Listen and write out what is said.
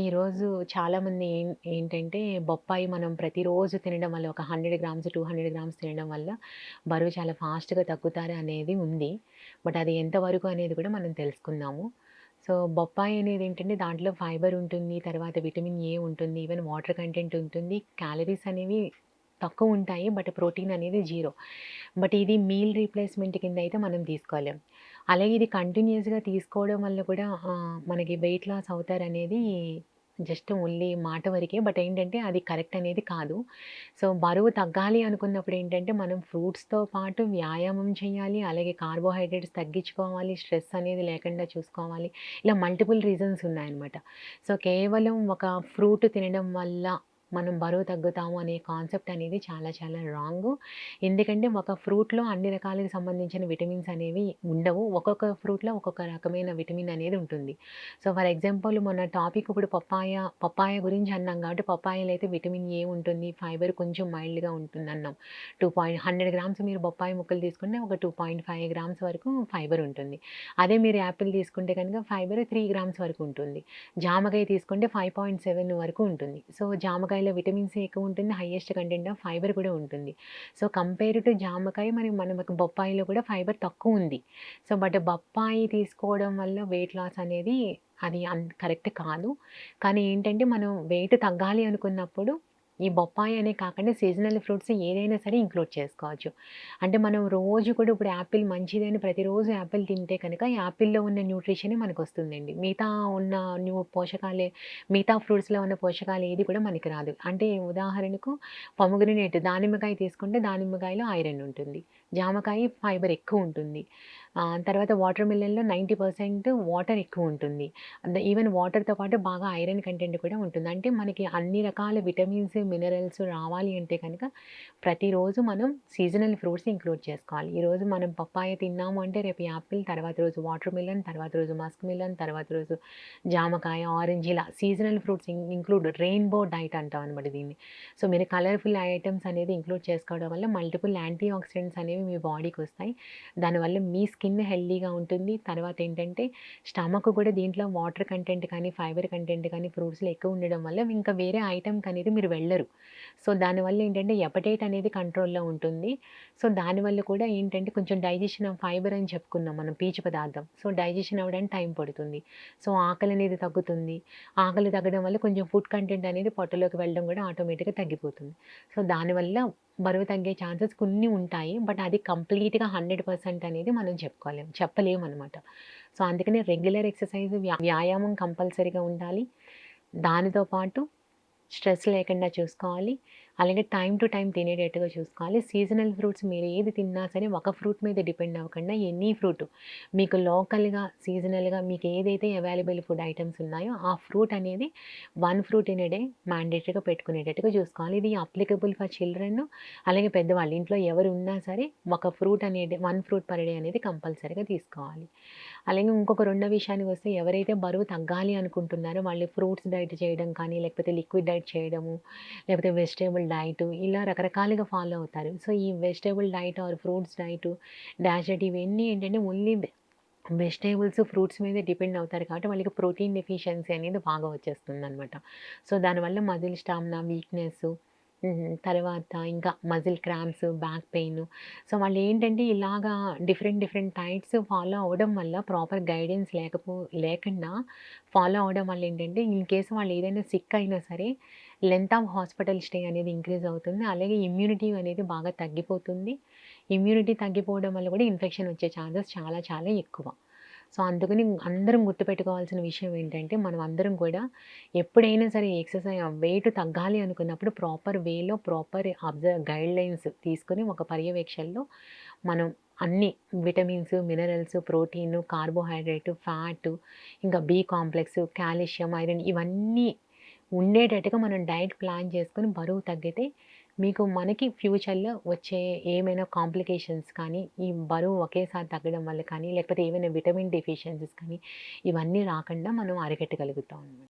ఈరోజు చాలామంది ఏం ఏంటంటే బొప్పాయి మనం ప్రతిరోజు తినడం వల్ల ఒక 100 గ్రామ్స్, 200 గ్రామ్స్ తినడం వల్ల బరువు చాలా ఫాస్ట్‌గా తగ్గుతారు అనేది ఉంది. బట్ అది ఎంతవరకు అనేది కూడా మనం తెలుసుకుందాము. సో, బొప్పాయి అనేది ఏంటంటే దాంట్లో ఫైబర్ ఉంటుంది. తర్వాత విటమిన్ ఏ ఉంటుంది. ఈవెన్ వాటర్ కంటెంట్ ఉంటుంది. క్యాలరీస్ అనేవి తక్కువ ఉంటాయి. బట్ ప్రోటీన్ అనేది జీరో. బట్ ఇది మీల్ రీప్లేస్‌మెంట్ కింద అయితే మనం తీసుకోలేం. అలాగే ఇది కంటిన్యూయస్‌గా తీసుకోవడం వల్ల కూడా మనకి వెయిట్ లాస్ అవుతారనేది జస్ట్ ఓన్లీ మాట వరకే. బట్ ఏంటంటే అది కరెక్ట్ అనేది కాదు. సో, బరువు తగ్గాలి అనుకున్నప్పుడు ఏంటంటే మనం ఫ్రూట్స్‌తో పాటు వ్యాయామం చేయాలి. అలాగే కార్బోహైడ్రేట్స్ తగ్గించుకోవాలి. స్ట్రెస్ అనేది లేకుండా చూసుకోవాలి. ఇలా మల్టిపుల్ రీజన్స్ ఉన్నాయన్నమాట. సో, కేవలం ఒక ఫ్రూట్ తినడం వల్ల మనం బరువు తగ్గుతాము అనే కాన్సెప్ట్ అనేది చాలా చాలా రాంగు. ఎందుకంటే ఒక ఫ్రూట్‌లో అన్ని రకాలకు సంబంధించిన విటమిన్స్ అనేవి ఉండవు. ఒక్కొక్క ఫ్రూట్‌లో ఒక్కొక్క రకమైన విటమిన్ అనేది ఉంటుంది. సో, ఫర్ ఎగ్జాంపుల్ మన టాపిక్ ఇప్పుడు పప్పాయ, పప్పాయ గురించి అన్నాం కాబట్టి పప్పాయలో అయితే విటమిన్ ఏ ఉంటుంది. ఫైబర్ కొంచెం మైల్డ్‌గా ఉంటుంది అన్నాం టూ పాయింట్ 100 గ్రామ్స్ మీరు బొప్పాయి ముక్కలు తీసుకుంటే ఒక 2.5 గ్రామ్స్ వరకు ఫైబర్ ఉంటుంది. అదే మీరు యాపిల్ తీసుకుంటే కనుక ఫైబర్ త్రీ గ్రామ్స్ వరకు ఉంటుంది. జామకాయ తీసుకుంటే 5.7 వరకు ఉంటుంది. సో, జామకాయ జామకాయలో విటమిన్ సి ఎక్కువ ఉంటుంది. హైయెస్ట్ కంటెంట్ ఆఫ్ ఫైబర్ కూడా ఉంటుంది. సో, కంపేర్ టు జామకాయ మరి మనకు బొప్పాయిలో కూడా ఫైబర్ తక్కువ ఉంది. సో, బట్ బొప్పాయి తీసుకోవడం వల్ల వెయిట్ లాస్ అనేది అది అన్ కరెక్ట్ కాదు. కానీ ఏంటంటే మనం వెయిట్ తగ్గాలి అనుకున్నప్పుడు ఈ బొప్పాయి అనే కాకుండా సీజనల్ ఫ్రూట్స్ ఏదైనా సరే ఇంక్లూడ్ చేసుకోవచ్చు. అంటే మనం రోజు కూడా ఇప్పుడు యాపిల్ మంచిదని ప్రతిరోజు యాపిల్ తింటే కనుక యాపిల్‌లో ఉన్న న్యూట్రిషనే మనకు వస్తుందండి మిగతా ఉన్న న్యూ పోషకాలే మిగతా ఫ్రూట్స్‌లో ఉన్న పోషకాలు ఏది కూడా మనకి రాదు. అంటే ఉదాహరణకు పొమగ్రనేట్ దానిమ్మకాయ తీసుకుంటే దానిమ్మకాయలో ఐరన్ ఉంటుంది. జామకాయ ఫైబర్ ఎక్కువ ఉంటుంది. తర్వాత వాటర్ మిలన్‌లో 90% వాటర్ ఎక్కువ ఉంటుంది. ద ఈవెన్ వాటర్‌తో పాటు బాగా ఐరన్ కంటెంట్ కూడా ఉంటుంది. అంటే మనకి అన్ని రకాల విటమిన్స్, మినరల్స్ రావాలి అంటే కనుక ప్రతిరోజు మనం సీజనల్ ఫ్రూట్స్ ఇంక్లూడ్ చేసుకోవాలి. ఈరోజు మనం పప్పాయ తిన్నాము అంటే రేపు యాపిల్, తర్వాత రోజు వాటర్ మిలన్, తర్వాత రోజు మస్క్ మిలన్, తర్వాత రోజు జామకాయ, ఆరెంజ్ ఇలా seasonal fruits include rainbow diet అంటాం అనమాట దీన్ని. సో, మీరు కలర్‌ఫుల్ ఐటమ్స్ అనేది ఇంక్లూడ్ చేసుకోవడం వల్ల మల్టిపుల్ యాంటీ ఆక్సిడెంట్స్ అనేవి మీ బాడీకి వస్తాయి దానివల్ల మీ స్కిన్ హెల్దీగా ఉంటుంది. తర్వాత ఏంటంటే స్టమక్ కూడా దీంట్లో వాటర్ కంటెంట్ కానీ, ఫైబర్ కంటెంట్ కానీ ఫ్రూట్స్‌లో ఎక్కువ ఉండడం వల్ల ఇంకా వేరే ఐటెమ్‌కి అనేది మీరు వెళ్ళరు. సో, దానివల్ల ఏంటంటే ఎపటైట్ అనేది కంట్రోల్‌లో ఉంటుంది. సో, దానివల్ల కూడా ఏంటంటే కొంచెం డైజెషన్ ఆఫ్ ఫైబర్ అని చెప్పుకున్నాం మనం పీచు పదార్థం. సో, డైజెషన్ అవ్వడానికి టైం పడుతుంది. సో, ఆకలి అనేది తగ్గుతుంది. ఆకలి తగ్గడం వల్ల కొంచెం ఫుడ్ కంటెంట్ అనేది పొట్టలోకి వెళ్ళడం కూడా ఆటోమేటిక్‌గా తగ్గిపోతుంది. సో, దానివల్ల బరువు తగ్గే ఛాన్సెస్ కొన్ని ఉంటాయి. బట్ అది కంప్లీట్‌గా 100% అనేది మనం చెప్పుకోవలేం చెప్పలేము అనమాట సో, అందుకనే రెగ్యులర్ ఎక్సర్‌సైజ్ వ్యాయామం కంపల్సరీగా ఉండాలి. దానితో పాటు స్ట్రెస్ లేకుండా చూసుకోవాలి. అలాగే టైం టు టైం తినేటట్టుగా చూసుకోవాలి. సీజనల్ ఫ్రూట్స్ మీరు ఏది తిన్నా సరే ఒక ఫ్రూట్ మీద డిపెండ్ అవ్వకుండా ఎనీ ఫ్రూట్ మీకు లోకల్‌గా, సీజనల్‌గా మీకు ఏదైతే అవైలబుల్ ఫుడ్ ఐటమ్స్ ఉన్నాయో ఆ ఫ్రూట్ అనేది వన్ ఫ్రూట్ ఇన్ డే మ్యాండేటరీగా పెట్టుకునేటట్టుగా చూసుకోవాలి. ఇది అప్లికబుల్ ఫర్ చిల్డ్రన్ అలాగే పెద్దవాళ్ళు. ఇంట్లో ఎవరు ఉన్నా సరే ఒక ఫ్రూట్ అనేది వన్ ఫ్రూట్ పర్ డే అనేది కంపల్సరీగా తీసుకోవాలి. అలాగే ఇంకొక రెండో విషయానికి వస్తే ఎవరైతే బరువు తగ్గాలి అనుకుంటున్నారో వాళ్ళు ఫ్రూట్స్ డైట్ చేయడం కానీ, లేకపోతే లిక్విడ్ డైట్ చేయడము, లేకపోతే వెజిటేబుల్ డైట్ ఇలా రకరకాలుగా ఫాలో అవుతారు. సో, ఈ vegetable diet or fruits diet, డాషెట్ ఇవన్నీ ఏంటంటే ఓన్లీ వెజిటేబుల్స్ ఫ్రూట్స్ మీద డిపెండ్ అవుతారు కాబట్టి వాళ్ళకి ప్రోటీన్ డెఫిషియన్సీ అనేది బాగా వచ్చేస్తుంది అనమాట సో, దానివల్ల మజిల్ స్టామినా, వీక్‌నెస్ తర్వాత ఇంకా muscle cramps, back pain so, వాళ్ళు ఏంటంటే ఇలాగా డిఫరెంట్ డిఫరెంట్ టైప్స్ ఫాలో అవడం వల్ల ప్రాపర్ గైడెన్స్ లేకపో లేకుండా ఫాలో అవ్వడం వల్ల ఏంటంటే ఇన్ కేసు వాళ్ళు ఏదైనా సిక్ అయినా సరే లెంత్ ఆఫ్ హాస్పిటల్ స్టే అనేది ఇంక్రీజ్ అవుతుంది. అలాగే ఇమ్యూనిటీ అనేది బాగా తగ్గిపోతుంది. ఇమ్యూనిటీ తగ్గిపోవడం వల్ల కూడా ఇన్ఫెక్షన్ వచ్చే ఛాన్సెస్ చాలా చాలా ఎక్కువ. సో, అందుకని అందరం గుర్తుపెట్టుకోవాల్సిన విషయం ఏంటంటే మనం అందరం కూడా ఎప్పుడైనా సరే ఎక్సర్‌సైజ్ వెయిట్ తగ్గాలి అనుకున్నప్పుడు ప్రాపర్ వేలో ప్రాపర్ అబ్జర్వ్ గైడ్‌లైన్స్ తీసుకొని ఒక పర్యవేక్షణలో మనం అన్ని vitamins, minerals, protein, carbohydrate, fat ఇంకా బి కాంప్లెక్స్, కాల్షియం, ఐరన్ ఇవన్నీ ఉండేటట్టుగా మనం డైట్ ప్లాన్ చేసుకొని బరువు తగ్గితే మీకు మనకి ఫ్యూచర్‌లో వచ్చే ఏమైనా కాంప్లికేషన్స్ కానీ, ఈ బరువు ఒకేసారి తగ్గడం వల్ల కానీ, లేకపోతే ఏమైనా విటమిన్ డెఫిషియన్సీస్ కానీ ఇవన్నీ రాకుండా మనం అరికట్టగలుగుతాం అనమాట.